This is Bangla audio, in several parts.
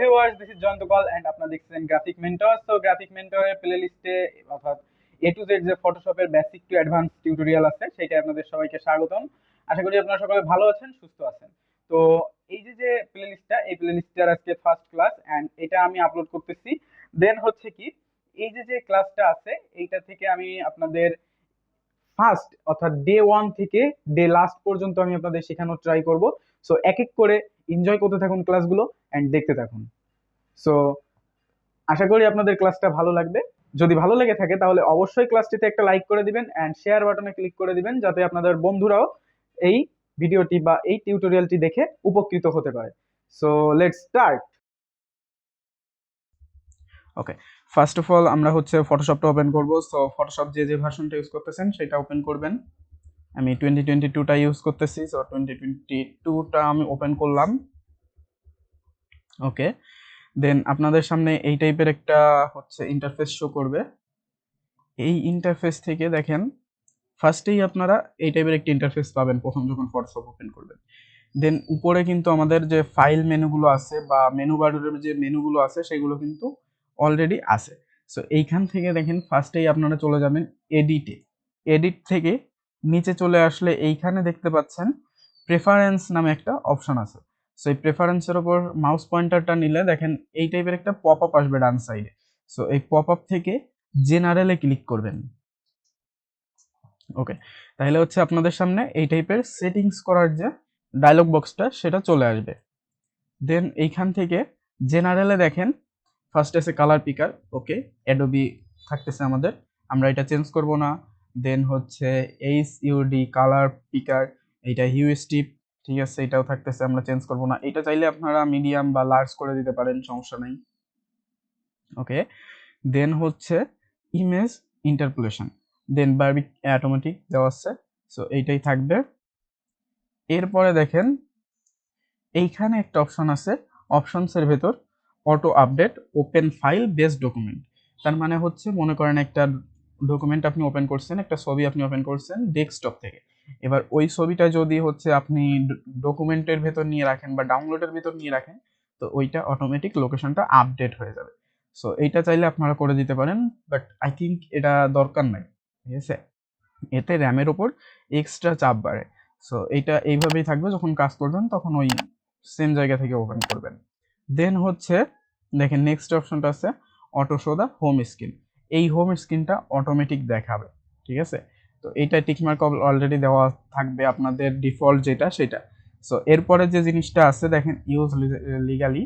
Viewers this is Joyanta Pal and আপনারা দেখছেন গ্রাফিক মেন্টর তো গ্রাফিক মেন্টরের প্লে অর্থাৎ এ টু জেড যে ফটোশপের বেসিক টু অ্যাডভান্স টিউটোরিয়াল আছে সেটা আপনাদের সবাইকে স্বাগতম। আশা করি সকলে ভালো আছেন, সুস্থ আছেন। তো, এই যে যে প্লে এই আজকে ফার্স্ট ক্লাস এন্ড এটা আমি আপলোড করতেছি। দেন হচ্ছে কি, এই যে যে ক্লাসটা আছে, এইটা থেকে আমি আপনাদের ফার্স্ট অর্থাৎ ডে ওয়ান থেকে ডে লাস্ট পর্যন্ত আমি আপনাদের শেখানোর ট্রাই করব। সো এক এক করে এনজয় করতে থাকুন ক্লাসগুলো অ্যান্ড দেখতে থাকুন। সো আশা করি আপনাদের ক্লাসটা ভালো লাগবে। যদি ভালো লেগে থাকে তাহলে অবশ্যই ক্লাসটিতে একটা লাইক করে দিবেন অ্যান্ড শেয়ার বাটনে ক্লিক করে দিবেন যাতে আপনাদের বন্ধুরাও এই ভিডিওটি বা এই টিউটোরিয়ালটি দেখে উপকৃত হতে পারে। So let's start okay first of all আমরা হচ্ছে ফটোশপটা ওপেন করব। সো ফটোশপ যে যে ভার্সনটা ইউজ করতেছেন সেটা ওপেন করবেন। আমি টোয়েন্টি টোয়েন্টি টুটা ইউজ করতেছি সো টোয়েন্টি টোয়েন্টি টুটা আমি ওপেন করলাম। ওকে দেন আপনাদের সামনে এই টাইপের একটা হচ্ছে ইন্টারফেস শো করবে। এই ইন্টারফেস থেকে দেখেন ফার্স্টেই আপনারা এই টাইপের একটা ইন্টারফেস পাবেন, প্রথম যখন ফটোশপ ওপেন করবেন। দেন উপরে কিন্তু আমাদের যে ফাইল মেনুগুলো আছে বা মেনু বারের যে মেনুগুলো আছে, সেগুলো কিন্তু অলরেডি আছে। সো এইখান থেকে দেখেন ফার্স্টেই আপনারা চলে যাবেন এডিটে এডিট থেকে নিচে চলে আসলে এইখানে দেখতে পাচ্ছেন প্রেফারেন্স নামে একটা অপশন আছে। সো এই প্রেফারেন্সের ওপর মাউস পয়েন্টারটা নিলে দেখেন এই টাইপের একটা পপ আপ আসবে ডান সাইডে সো এই পপ আপ থেকে জেনারেলে ক্লিক করবেন। ওকে তাহলে হচ্ছে আপনাদের সামনে এই টাইপের সেটিংস করার যে ডায়লগ বক্সটা সেটা চলে আসবে। দেন এইখান থেকে জেনারেলে দেখেন ফার্স্ট আছে কালার পিকার ওকে অ্যাডোবি থাকতেছে আমাদের, আমরা এটা চেঞ্জ করব না। দেন হচ্ছে এইচ ইউডি কালার পিকার এইটা হিউএসটিপ ঠিক আছে? এটাও থাকতেছে, আমরা চেঞ্জ করব না। এটা চাইলে আপনারা মিডিয়াম বা লার্জ করে দিতে পারেন, সমস্যা নেই। ওকে দেন হচ্ছে ইমেজ ইন্টারপোলেশন দেন বারবিক অটোমেটিক দেওয়া আছে সো এইটাই থাকবে। এরপরে দেখেন, এইখানে একটা অপশন আছে অপশনসের ভেতর auto update open file base document তার মানে হচ্ছে মনে করেন একটা ডকুমেন্ট আপনি ওপেন করছেন, একটা ছবি আপনি ওপেন করছেন ডেস্কটপ থেকে। এবার ওই ছবিটা যদি হচ্ছে আপনি ডকুমেন্টের ভেতর নিয়ে রাখেন বা ডাউনলোডের ভেতর নিয়ে রাখেন, তো ওইটা অটোমেটিক লোকেশনটা আপডেট হয়ে যাবে। সো এইটা চাইলে আপনারা করে দিতে পারেন বাট আই থিঙ্ক এটা দরকার নাই, ঠিক আছে? এতে র্যামের ওপর এক্সট্রা চাপ বাড়ে। সো এইটা এইভাবেই থাকবে, যখন কাজ করবেন তখন ওই সেম জায়গা থেকে ওপেন করবেন। দেন হচ্ছে, দেখেন নেক্সট অপশনটা আছে auto show the home screen এই হোম স্ক্রিনটা অটোমেটিক দেখাবে, ঠিক আছে? তো এইটা টিকমার্ক অলরেডি দেওয়া থাকবে আপনাদের ডিফল্ট যেটা, সেটা। সো এরপরে যে জিনিসটা আছে, দেখেন ইউজ লিগালি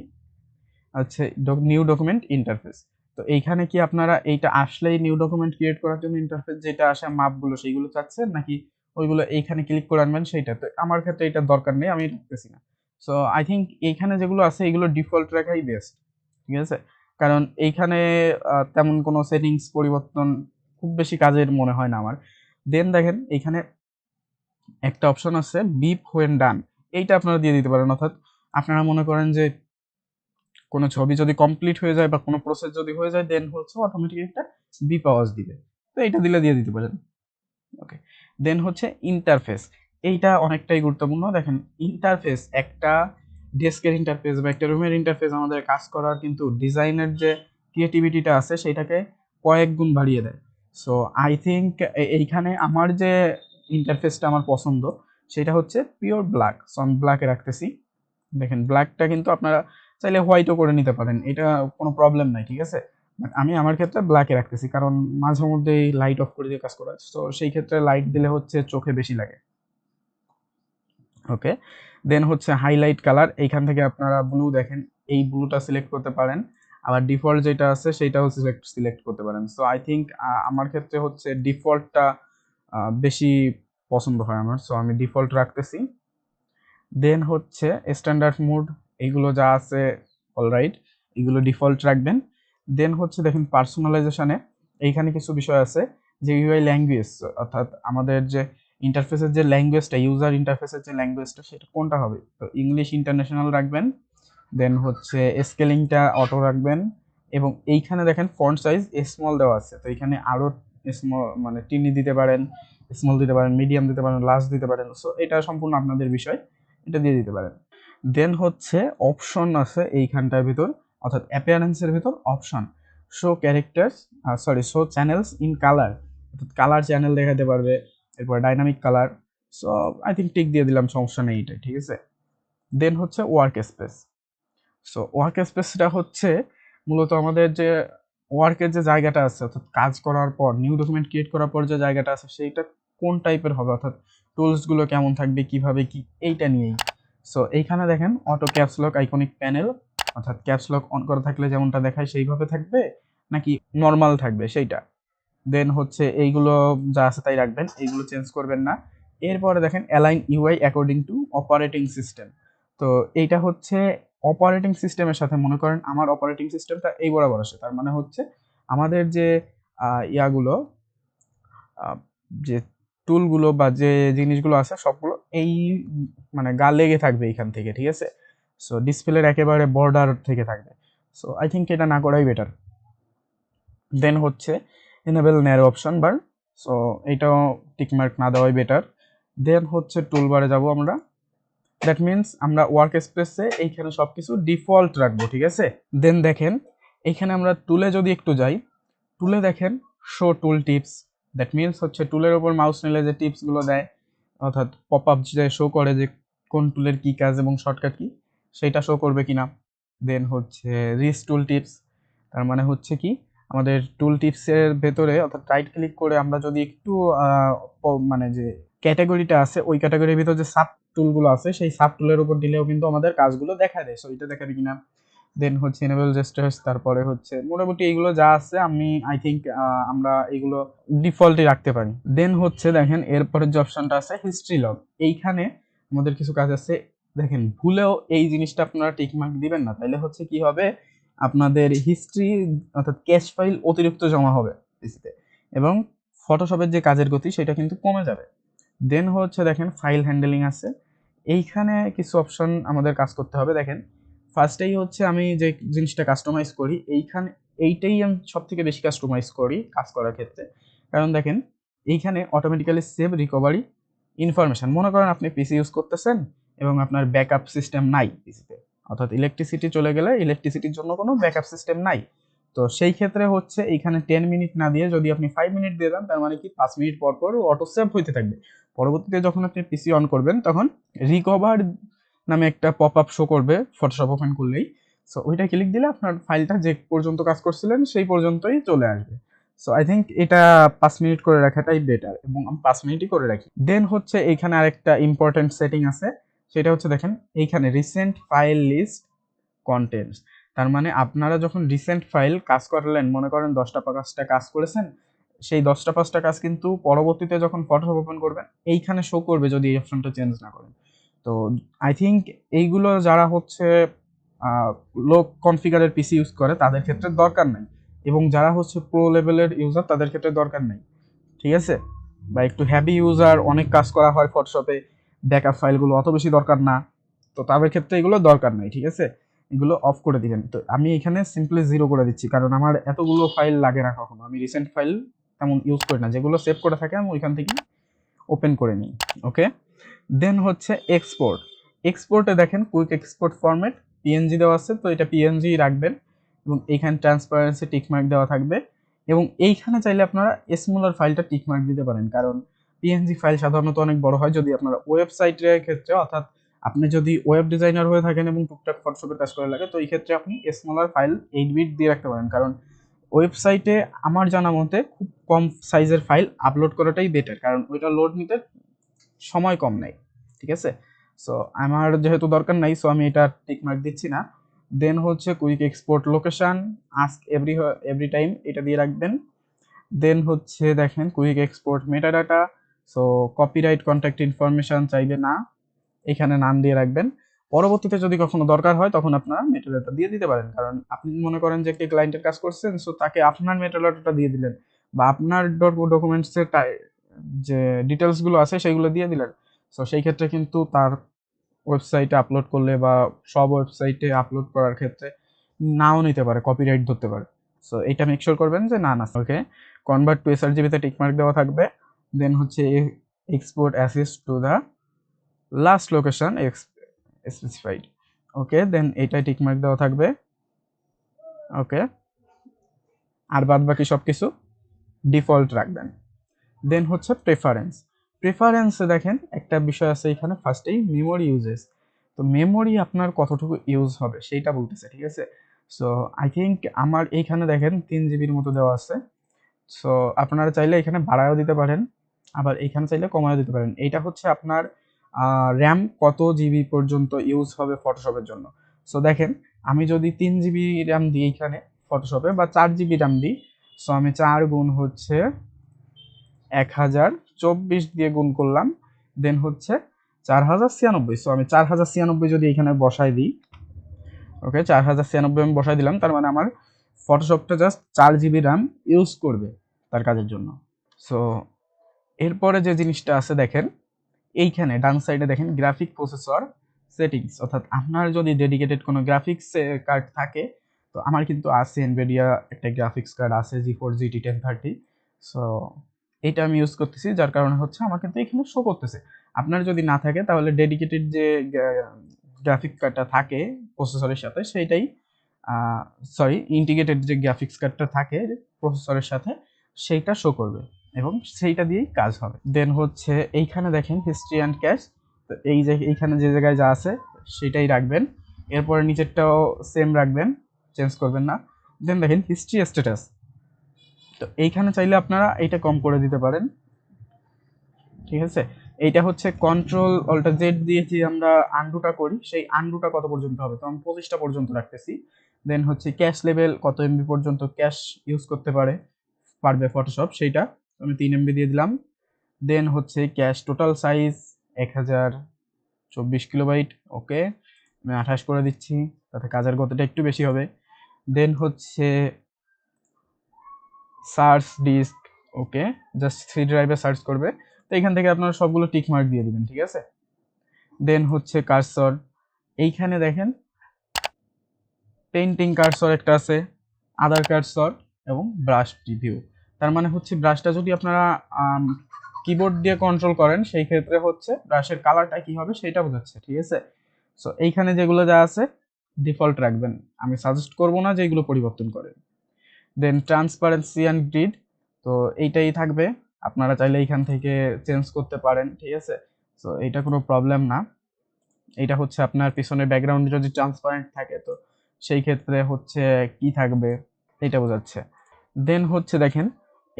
হচ্ছে নিউ ডকুমেন্ট ইন্টারফেস তো এইখানে কি আপনারা এইটা আসলেই নিউ ডকুমেন্ট ক্রিয়েট করার জন্য ইন্টারফেস যেটা আসে মাপগুলো সেইগুলো চাচ্ছেন, নাকি ওইগুলো এইখানে ক্লিক করে আনবেন সেইটা? তো আমার ক্ষেত্রে এটা দরকার নেই, আমি রাখতেছি না। সো আই থিঙ্ক এইখানে যেগুলো আছে, এগুলো ডিফল্ট রাখাই বেস্ট ঠিক আছে? কারণ এইখানে তেমন কোনো সেটিংস পরিবর্তন খুব বেশি কাজের মনে হয় না আমার। দেন দেখেন, এইখানে একটা অপশন আছে বিপ হোয়েন ডান এইটা আপনারা দিয়ে দিতে পারেন, অর্থাৎ আপনারা মনে করেন যে কোনো ছবি যদি কমপ্লিট হয়ে যায় বা কোনো প্রসেস যদি হয়ে যায় দেন হচ্ছে অটোমেটিক একটা বিপ আওয়াজ দিবে। তো এইটা দিলে দিয়ে দিতে পারেন। ওকে দেন হচ্ছে ইন্টারফেস এইটা অনেকটাই গুরুত্বপূর্ণ। দেখেন ইন্টারফেস একটা ডেস্কের ইন্টারফেস বা একটা রুমের ইন্টারফেস আমাদের কাজ করার কিন্তু ডিজাইনের যে ক্রিয়েটিভিটিটা আছে, সেটাকে কয়েক গুণ বাড়িয়ে দেয়। সো আই থিঙ্ক এইখানে আমার যে ইন্টারফেসটা আমার পছন্দ, সেটা হচ্ছে পিওর ব্ল্যাক সো আমি ব্ল্যাকে রাখতেছি। দেখেন ব্ল্যাকটা কিন্তু আপনারা চাইলে হোয়াইটও করে নিতে পারেন, এটা কোনো প্রবলেম নাই, ঠিক আছে? বাট আমি আমার ক্ষেত্রে ব্ল্যাকে রাখতেছি, কারণ মাঝে মধ্যেই লাইট অফ করে দিয়ে কাজ করা তো সেই ক্ষেত্রে লাইট দিলে হচ্ছে চোখে বেশি লাগে। ওকে দেন হচ্ছে হাইলাইট কালার এইখান থেকে আপনারা ব্লু দেখেন, এই ব্লুটা সিলেক্ট করতে পারেন। আবার ডিফল্ট যেটা আছে সেইটাও সিলেক্ট সিলেক্ট করতে পারেন। সো আই থিঙ্ক আমার ক্ষেত্রে হচ্ছে ডিফল্টটা বেশি পছন্দ হয় আমার। সো আমি ডিফল্ট রাখতেছি। দেন হচ্ছে স্ট্যান্ডার্ড মুড এইগুলো যা আছে অলরাইট এগুলো ডিফল্ট রাখবেন। দেন হচ্ছে দেখেন পার্সোনালাইজেশনে এইখানে কিছু বিষয় আছে, যে ইউআই ল্যাঙ্গুয়েজ অর্থাৎ আমাদের যে ইন্টারফেসের যে ল্যাঙ্গুয়েজটা ইউজার ইন্টারফেসের যে ল্যাঙ্গুয়েজটা সেটা কোনটা হবে? তো ইংলিশ ইন্টারন্যাশনাল রাখবেন দেন হচ্ছে স্কেলিংটা অটো রাখবেন, এবং এইখানে দেখেন ফন্ট সাইজ স্মল দেওয়া আছে। তো এখানে আরও স্মল মানে টিনি দিতে পারেন স্মল দিতে পারেন মিডিয়াম দিতে পারেন লার্জ দিতে পারেন। সো এটা সম্পূর্ণ আপনাদের বিষয়, এটা দিয়ে দিতে পারেন। দেন হচ্ছে অপশন আছে এইখানটার ভিতর, অর্থাৎ অ্যাপিয়ারেন্সের ভিতর option show characters sorry show channels in colour অর্থাৎ কালার চ্যানেল দেখাতে পারবে। এরপর dynamic colour so I think tick দিয়ে দিলাম, সমস্যা নেই এটা, ঠিক আছে? দেন হচ্ছে ওয়ার্ক স্পেস সো ওয়ার্ক স্পেসটা হচ্ছে মূলত আমাদের যে ওয়ার্কের যে জায়গাটা আছে, অর্থাৎ কাজ করার পর নিউ ডকুমেন্ট ক্রিয়েট করার পর যে জায়গাটা আছে, সেইটা কোন টাইপের হবে? অর্থাৎ টুলসগুলো কেমন থাকবে, কীভাবে, কি, এইটা নিয়েই। সো এইখানে দেখেন auto caps lock iconic panel অর্থাৎ ক্যাপসলক অন করা থাকলে যেমনটা দেখায়, সেইভাবে থাকবে, নাকি নর্মাল থাকবে, সেইটা? দেন হচ্ছে এইগুলো যা আছে তাই রাখবেন, এইগুলো চেঞ্জ করবেন না। এরপরে দেখেন align UI according to operating system তো এইটা হচ্ছে অপারেটিং সিস্টেমের সাথে, মনে করেন আমার অপারেটিং সিস্টেমটা এই বরাবর আসে। তার মানে হচ্ছে আমাদের যে ইয়াগুলো যে টুলগুলো বা যে জিনিসগুলো আছে সবগুলো এই মানে গা লেগে থাকবে এইখান থেকে, ঠিক আছে? সো ডিসপ্লের একেবারে বর্ডার থেকে থাকবে। সো আই থিঙ্ক এটা না করাই বেটার দেন হচ্ছে enable narrow option bar so এইটাও টিকমার্ক না দেওয়াই বেটার দেন হচ্ছে টুলবারে যাব আমরা। দ্যাট মিনস আমরা ওয়ার্ক স্পেসে এইখানে সব কিছু ডিফল্ট রাখব, ঠিক আছে? দেন দেখেন এইখানে আমরা টুলে যদি একটু যাই টুলে দেখেন show tool tips that means হচ্ছে টুলের ওপর মাউস নিলে যে টিপসগুলো দেয়, অর্থাৎ পপ আপ যে শো করে যে কোন টুলের কী কাজ এবং শর্টকাট কী, সেইটা শো করবে কিনা। দেন হচ্ছে রিস টুল টিপস তার মানে হচ্ছে কি আমাদের টুল টিপসের ভেতরে অর্থাৎ রাইট ক্লিক করে আমরা যদি একটু মানে যে ক্যাটাগরিটা আছে, ওই ক্যাটাগরির ভিতর যে সাব টুলগুলো আছে, সেই সাব টুলের উপর দিলেও কিন্তু আমাদের কাজগুলো দেখা দেয়। সো এটা দেখাবে কিনা? দেন হচ্ছে এনেবল জেস্টার্স তারপরে হচ্ছে মোটামুটি এইগুলো যা আছে আমি আই থিঙ্ক আমরা এগুলো ডিফল্টই রাখতে পারি। দেন হচ্ছে দেখেন, এরপরের যে অপশনটা আছে হিস্ট্রি লগ এইখানে আমাদের কিছু কাজ আছে। দেখেন, ভুলেও এই জিনিসটা আপনারা টিকমার্ক দিবেন না। তাইলে হচ্ছে কি হবে? আপনাদের হিস্ট্রি অর্থাৎ ক্যাশ ফাইল অতিরিক্ত জমা হবে পিসিতে এবং ফটোশপের যে কাজের গতি, সেটা কিন্তু কমে যাবে। দেন হচ্ছে দেখেন ফাইল হ্যান্ডেলিং আছে। এইখানে কিছু অপশন আমাদের কাজ করতে হবে। দেখেন ফার্স্টেই হচ্ছে আমি যে জিনিসটা কাস্টমাইজ করি, এইখানে, এইটাই আমি সব থেকে বেশি কাস্টমাইজ করি কাজ করার ক্ষেত্রে। কারণ দেখেন, এইখানে অটোমেটিক্যালি সেভ রিকভারি ইনফরমেশন মনে করেন আপনি পিসি ইউজ করতেছেন এবং আপনার ব্যাকআপ সিস্টেম নাই পিসিতে অর্থাৎ ইলেকট্রিসিটি চলে গেলে ইলেকট্রিসিটির জন্য কোনো ব্যাকআপ সিস্টেম নাই। তো সেই ক্ষেত্রে হচ্ছে এইখানে টেন মিনিট না দিয়ে যদি আপনি ফাইভ মিনিট দিয়ে দেন, তার মানে কি পাঁচ মিনিট পর পর অটো সেভ হইতে থাকবে। পরবর্তীতে যখন আপনি পিসি অন করবেন, তখন রিকভার নামে একটা পপ আপ শো করবে ফটোশপ ওপেন করলেই। সো ওইটা ক্লিক দিলে আপনার ফাইলটা যে পর্যন্ত কাজ করছিলেন, সেই পর্যন্তই চলে আসবে। সো আই থিঙ্ক এটা পাঁচ মিনিট করে রাখাটাই বেটার এবং আমি পাঁচ মিনিটই করে রাখি। দেন হচ্ছে এইখানে আরেকটা ইম্পর্টেন্ট সেটিং আছে। সেটা হচ্ছে দেখেন, এইখানে রিসেন্ট ফাইল লিস্ট কন্টেন্টস তার মানে আপনারা যখন রিসেন্ট ফাইল কাজ করলেন, মনে করেন দশটা পাঁচটা কাজ করেছেন, সেই দশটা পাঁচটা কাজ কিন্তু পরবর্তীতে যখন ফটোশপ ওপেন করবেন, এইখানে শো করবে যদি এই অপশনটা চেঞ্জ না করেন। তো আই থিঙ্ক এইগুলো যারা হচ্ছে লো কনফিগারের পিসি ইউজ করে, তাদের ক্ষেত্রে দরকার নাই। এবং যারা হচ্ছে প্রো লেভেলের ইউজার তাদের ক্ষেত্রে দরকার নেই। ঠিক আছে? বা একটু হ্যাভি ইউজার অনেক কাজ করা হয় ফটোশপে ব্যাকআপ ফাইলগুলো অত বেশি দরকার না। তো তাদের ক্ষেত্রে এগুলো দরকার নাই, ঠিক আছে? এগুলো অফ করে দিবেন। তো আমি এখানে সিম্পলি জিরো করে দিচ্ছি, কারণ আমার এতগুলো ফাইল লাগে না কখনো। আমি রিসেন্ট ফাইল তেমন ইউজ করি না। যেগুলো সেভ করে থাকে, আমি ওইখান থেকে ওপেন করে নিই ওকে দেন হচ্ছে এক্সপোর্ট এক্সপোর্টে দেখেন কুইক এক্সপোর্ট ফরম্যাট পিএনজি দেওয়া আছে, তো এটা পিএনজি রাখবেন এবং এইখানে ট্রান্সপারেন্সি টিকমার্ক দেওয়া থাকবে। এবং এইখানে চাইলে আপনারা স্মলার ফাইলটা টিকমার্ক দিতে পারেন, কারণ পিএনজি ফাইল সাধারণত অনেক বড় হয় যদি আপনারা ওয়েবসাইটের ক্ষেত্রে, অর্থাৎ আপনি যদি ওয়েব ডিজাইনার হয়ে থাকেন এবং টুকটাক ফটোশপের কাজ করে লাগে, তো এই ক্ষেত্রে আপনি স্মলার ফাইল এইট বিট দিয়ে রাখতে পারেন। কারণ ওয়েবসাইটে আমার জানা মতে খুব কম সাইজের ফাইল আপলোড করাটাই বেটার কারণ ওইটা লোড নিতে সময় কম নেয়। ঠিক আছে? সো আমার যেহেতু দরকার নাই সো আমি এটা টিক মার্ক দিচ্ছি না। দেন হচ্ছে quick export location ask every every time এটা দিয়ে রাখবেন। দেন হচ্ছে দেখেন quick export metadata so copyright contact information চাইবে না, এখানে নাম দিয়ে রাখবেন। পরবর্তীতে যদি কখনো দরকার হয়, তখন আপনারা মেটাডাটা দিয়ে দিতে পারেন। কারণ আপনি মনে করেন যে একটি ক্লায়েন্টের কাজ করছেন সো তাকে আপনার মেটাডাটাটা দিয়ে দিলেন। বা আপনার ডকুমেন্টসের যে ডিটেলসগুলো আছে, সেগুলো দিয়ে দিলেন। সো সেই ক্ষেত্রে কিন্তু তার ওয়েবসাইটে আপলোড করলে বা সব ওয়েবসাইটে আপলোড করার ক্ষেত্রে নাও নিতে পারে কপিরাইট ধরতে পারে। সো এটা মেক শিওর করবেন যে না না। ওকে কনভার্ট টু এসআরজিবিতে টিকমার্ক দেওয়া থাকবে। দেন হচ্ছে export assist to the last location specified okay then এটাই টিকমার্ক দেওয়া থাকবে। ওকে আর বাদ বাকি সব কিছু ডিফল্ট রাখবেন। দেন হচ্ছে প্রেফারেন্স প্রেফারেন্সে দেখেন একটা বিষয় আছে এখানে ফার্স্টেই মেমোরি ইউজেস তো মেমোরি আপনার কতটুকু ইউজ হবে সেইটা বলতেছে, ঠিক আছে? সো আই থিঙ্ক আমার এইখানে দেখেন তিন জিবির মতো দেওয়া আছে। সো আপনারা চাইলে এখানে বাড়ায়ও দিতে পারেন। আবার এইখানে চাইলে কমায়ও দিতে পারেন। এইটা হচ্ছে আপনার র্যাম কত জিবি পর্যন্ত ইউজ হবে ফটোশপের জন্য। সো দেখেন, আমি যদি তিন জিবি র্যাম দিই এইখানে ফটোশপে বা চার জিবি র্যাম দিই সো আমি চার গুণ হচ্ছে এক হাজার চব্বিশ দিয়ে গুণ করলাম দেন হচ্ছে চার হাজার ছিয়ানব্বই। সো আমি চার হাজার ছিয়ানব্বই যদি এখানে বসাই দিই ওকে চার হাজার ছিয়ানব্বই আমি বসাই দিলাম, তার মানে আমার ফটোশপটা জাস্ট চার জিবি র্যাম ইউজ করবে তার কাজের জন্য। সো এরপরে যে জিনিসটা আছে দেখেন, এইখানে ডান সাইডে দেখেন গ্রাফিক প্রসেসর সেটিংস অর্থাৎ আপনার যদি ডেডিকেটেড কোনো গ্রাফিক্স কার্ড থাকে, তো আমার কিন্তু আছে এনভিডিয়া একটা গ্রাফিক্স কার্ড আছে G four G T ten thirty so এটা আমি ইউজ করতেছি, যার কারণে হচ্ছে আমার কিন্তু এখানে শো করতেছে। আপনার যদি না থাকে, তাহলে ডেডিকেটেড যে গ্রাফিক্স কার্ডটা থাকে প্রসেসরের সাথে, সেইটাই সরি ইন্টিগ্রেটেড যে গ্রাফিক্স কার্ডটা থাকে প্রসেসরের সাথে, সেইটা শো করবে। এবং সেইটা দিয়েই কাজ হবে। দেন হচ্ছে এইখানে দেখেন হিস্ট্রি অ্যান্ড ক্যাশ তো এই যে এইখানে যে জায়গায় যা আছে সেটাই রাখবেন। এরপরে নিচেরটাও সেম রাখবেন চেঞ্জ করবেন না। দেন দেখেন হিস্ট্রি স্ট্যাটাস তো এইখানে চাইলে আপনারা এইটা কম করে দিতে পারেন। ঠিক আছে? এইটা হচ্ছে কন্ট্রোল অল্টা জেড দিয়ে যে আমরা আন্ডুটা করি, সেই আন্ডুটা কত পর্যন্ত হবে? তো আমি পঁচিশটা পর্যন্ত রাখতেছি। দেন হচ্ছে ক্যাশ লেভেল কত এমবি পর্যন্ত ক্যাশ ইউজ করতে পারে, পারবে ফটোশপ সেইটা। আমি তিন এমবি দিয়ে দিলাম। দেন হচ্ছে ক্যাশ টোটাল সাইজ এক হাজার চব্বিশ কিলোবাইট। ওকে আমি আঠাশ করে দিচ্ছি, তাতে কাজের গতিটা একটু বেশি হবে। দেন হচ্ছে search disk okay just three ড্রাইভে সার্চ করবে। তো এখান থেকে আপনারা সবগুলো টিক মার্ক দিয়ে দিবেন, ঠিক আছে? দেন হচ্ছে কারসর এইখানে দেখেন পেন্টিং কারসর একটা আছে আদার কারসর এবং ব্রাশ প্রিভিউ তার মানে হচ্ছে ব্রাশটা যদি আপনারা কিবোর্ড দিয়ে কন্ট্রোল করেন, সেই ক্ষেত্রে হচ্ছে ব্রাশের কালারটা কি হবে সেটা বোঝাচ্ছে, ঠিক আছে? সো এইখানে যেগুলো যা আছে ডিফল্ট রাখবেন। আমি সাজেস্ট করব না যে এগুলো পরিবর্তন করেন। দেন ট্রান্সপারেন্সি অ্যান্ড গ্রিড তো এইটাই থাকবে। আপনারা চাইলে এইখান থেকে চেঞ্জ করতে পারেন, ঠিক আছে? সো এইটা কোনো প্রবলেম না। এটা হচ্ছে আপনার পিছনে ব্যাকগ্রাউন্ড যদি ট্রান্সপারেন্ট থাকে, তো সেই ক্ষেত্রে হচ্ছে কি থাকবে এটা বোঝাচ্ছে। দেন হচ্ছে দেখেন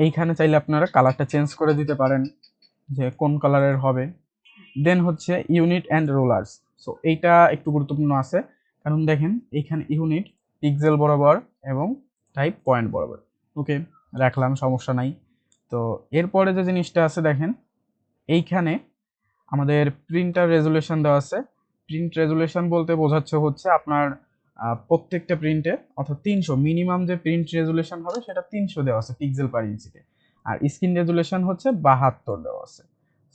এইখানে চাইলে আপনারা কালারটা চেঞ্জ করে দিতে পারেন যে কোন কালারের হবে। দেন হচ্ছে ইউনিট অ্যান্ড রোলার্স সো এইটা একটু গুরুত্বপূর্ণ আছে। কারণ দেখেন এইখানে ইউনিট পিক্সেল বরাবর এবং টাইপ পয়েন্ট বরাবর। ওকে রাখলাম, সমস্যা নাই। তো, এরপরে যে জিনিসটা আছে দেখেন, এইখানে আমাদের প্রিন্টার রেজুলেশন দেওয়া আছে। প্রিন্ট রেজুলেশন বলতে বোঝাচ্ছে হচ্ছে আপনার প্রত্যেকটা প্রিন্টে অর্থাৎ তিনশো মিনিমাম যে প্রিন্ট রেজুলেশন হবে সেটা তিনশো দেওয়া আছে পিক্সেল পার ইঞ্চিতে আর স্ক্রিন রেজুলেশন হচ্ছে বাহাত্তর দেওয়া আছে।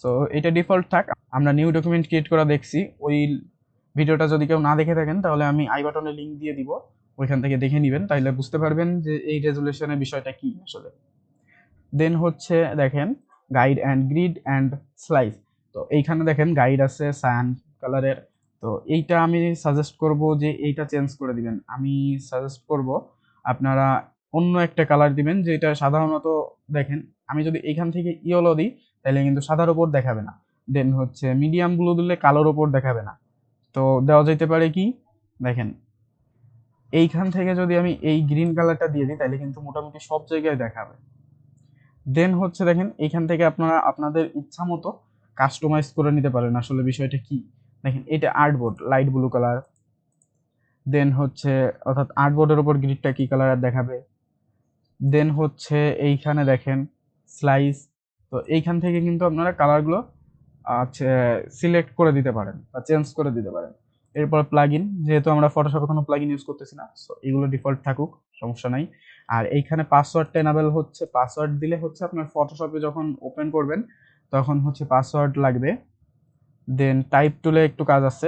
সো এটা ডিফল্ট থাক, আমরা নিউ ডকুমেন্ট ক্রিয়েট করা দেখছি, ওই ভিডিওটা যদি কেউ না দেখে থাকেন, তাহলে আমি আই বাটনে লিঙ্ক দিয়ে দিব, ওইখান থেকে দেখে নেবেন, তাইলে বুঝতে পারবেন যে এই রেজুলেশনের বিষয়টা কি আসলে। দেন হচ্ছে, দেখেন guide and grid and slice তো এইখানে দেখেন গাইড আছে সায়ান কালারের তো এইটা আমি সাজেস্ট করব যে এইটা চেঞ্জ করে দিবেন। আমি সাজেস্ট করব আপনারা অন্য একটা কালার দিবেন যেটা সাধারণত দেখেন, আমি যদি এইখান থেকে ইয়েলো দিই, তাহলে কিন্তু সাদার ওপর দেখাবে না। দেন হচ্ছে মিডিয়াম ব্লু দিলে কালোর ওপর দেখাবে না। তো দেওয়া যেতে পারে কি? দেখেন, এইখান থেকে যদি আমি এই গ্রিন কালারটা দিয়ে দিই, তাহলে কিন্তু মোটামুটি সব জায়গায় দেখাবে। দেন হচ্ছে দেখেন, এইখান থেকে আপনারা আপনাদের ইচ্ছা মতো কাস্টমাইজ করে নিতে পারেন। আসলে বিষয়টা কি? দেখেন, এটা artboard light blue colour then হচ্ছে, অর্থাৎ আর্টবোর্ডের উপর গ্রিডটা কী কালার দেখাবে? দেন হচ্ছে এইখানে দেখেন স্লাইস তো এইখান থেকে কিন্তু আপনারা কালারগুলো সিলেক্ট করে দিতে পারেন বা চেঞ্জ করে দিতে পারেন। এরপর প্লাগ ইন যেহেতু আমরা ফটোশপে কোনো প্লাগ ইন ইউজ করতেছি না সো এগুলো ডিফল্ট থাকুক, সমস্যা নাই। আর এইখানে পাসওয়ার্ডটা এনাবেল হচ্ছে পাসওয়ার্ড দিলে হচ্ছে আপনার ফটোশপে যখন ওপেন করবেন, তখন হচ্ছে পাসওয়ার্ড লাগবে। দেন টাইপ টুলে একটু কাজ আছে।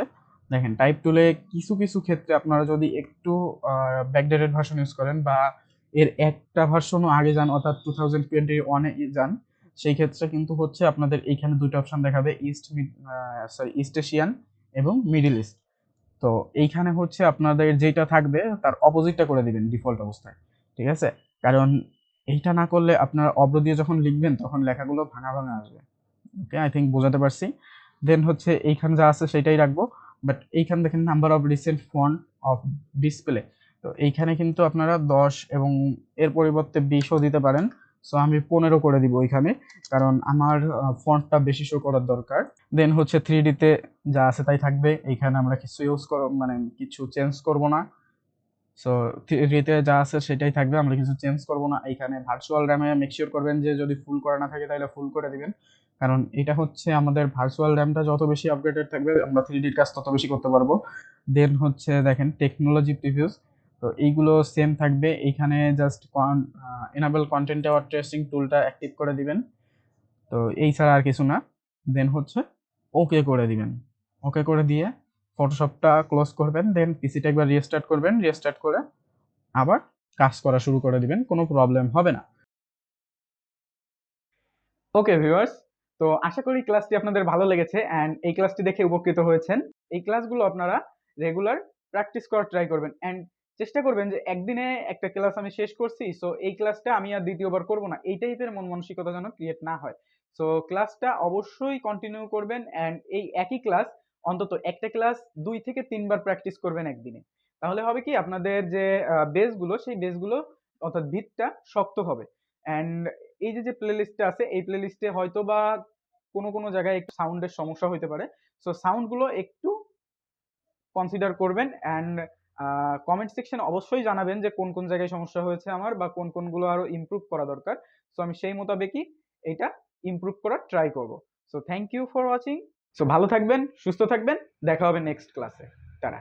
দেখেন টাইপ টুলে কিছু কিছু ক্ষেত্রে আপনারা যদি একটু ব্যাকডেটেড ভার্সন ইউজ করেন বা এর একটা ভার্সনও আগে যান, অর্থাৎ টু থাউজেন্ড টোয়েন্টি ওয়ানে যান, সেই ক্ষেত্রে কিন্তু হচ্ছে আপনাদের এইখানে দুটো অপশন দেখাবে ইস্ট সরি ইস্ট এশিয়ান এবং মিডিল ইস্ট তো এইখানে হচ্ছে আপনাদের যেটা থাকবে, তার অপোজিটটা করে দিবেন ডিফল্ট অবস্থায়, ঠিক আছে? কারণ এইটা না করলে আপনার অব্র দিয়ে যখন লিখবেন, তখন লেখাগুলো ভাঙা ভাঙা আসবে। ওকে আই থিঙ্ক বোঝাতে পারছি? দেন হচ্ছে এইখান যা আছে সেটাই রাখব। বাট এইখান দেখেন number of recent font of display তো এইখানে কিন্তু আপনারা দশ এবং এর পরিবর্তে বিশও দিতে পারেন। সো আমি পনেরো করে দিব ওইখানে কারণ আমার ফন্টটা বেশি শো করার দরকার। দেন হচ্ছে থ্রি ডিতে যা আছে তাই থাকবে। এইখানে আমরা কিছু ইউজ করব মানে কিছু চেঞ্জ করব না। সো থ্রিতে যা আছে সেটাই থাকবে, আমরা কিছু চেঞ্জ করব না। এইখানে ভার্চুয়াল র্যামে মেকশিওর করবেন যে যদি ফুল করা না থাকে তাহলে ফুল করে দিবেন। কারণ এটা হচ্ছে আমাদের ভার্চুয়াল র্যামটা যত বেশি আপগ্রেডেড থাকবে, আমরা থ্রি ডির কাজ তত বেশি করতে পারব। দেন হচ্ছে দেখেন টেকনোলজি প্রিভিউস তো এইগুলো সেম থাকবে। এইখানে just enable content aware tracing টুলটা অ্যাক্টিভ করে দিবেন। তো এই ছাড়া আর কিছু না। দেন হচ্ছে ওকে করে দিবেন। ওকে করে দিয়ে ফটোশপটা ক্লোজ করবেন। দেন পিসিটা একবার রিস্টার্ট করবেন। রিস্টার্ট করে আবার কাজ করা শুরু করে দিবেন। কোনো প্রবলেম হবে না। ওকে ভিউয়ার্স তো আশা করি ক্লাসটি আপনাদের ভালো লেগেছে অ্যান্ড এই ক্লাসটি দেখে উপকৃত হয়েছেন। এই ক্লাসগুলো আপনারা রেগুলার প্র্যাকটিস করার ট্রাই করবেন। অ্যান্ড চেষ্টা করবেন যে একদিনে একটা ক্লাস আমি শেষ করছি সো এই ক্লাসটা আমি আর দ্বিতীয়বার করব না। এই টাইপের মন মানসিকতা যেন ক্রিয়েট না হয়। সো ক্লাসটা অবশ্যই কন্টিনিউ করবেন অ্যান্ড এই একই ক্লাস অন্তত একটা ক্লাস দুই থেকে তিনবার প্র্যাকটিস করবেন একদিনে। তাহলে হবে কি আপনাদের যে বেসগুলো সেই বেসগুলো অর্থাৎ ভিতটা শক্ত হবে। অ্যান্ড এই যে যে প্লেলিস্টটা আছে, এই প্লেলিস্টে হয়তো বা কোনো কোনো জায়গায় একটু সাউন্ডের সমস্যা হতে পারে। সো সাউন্ডগুলো একটু কনসিডার করবেন অ্যান্ড কমেন্ট সেকশন অবশ্যই জানাবেন যে, কোন কোন জায়গায় সমস্যা হয়েছে আমার বা কোন, কোনগুলো আরও ইমপ্রুভ করা দরকার। সো আমি সেই মোতাবেকই এটা ইমপ্রুভ করার ট্রাই করব। So thank you for watching so ভালো থাকবেন, সুস্থ থাকবেন। দেখা হবে নেক্সট ক্লাসে তারা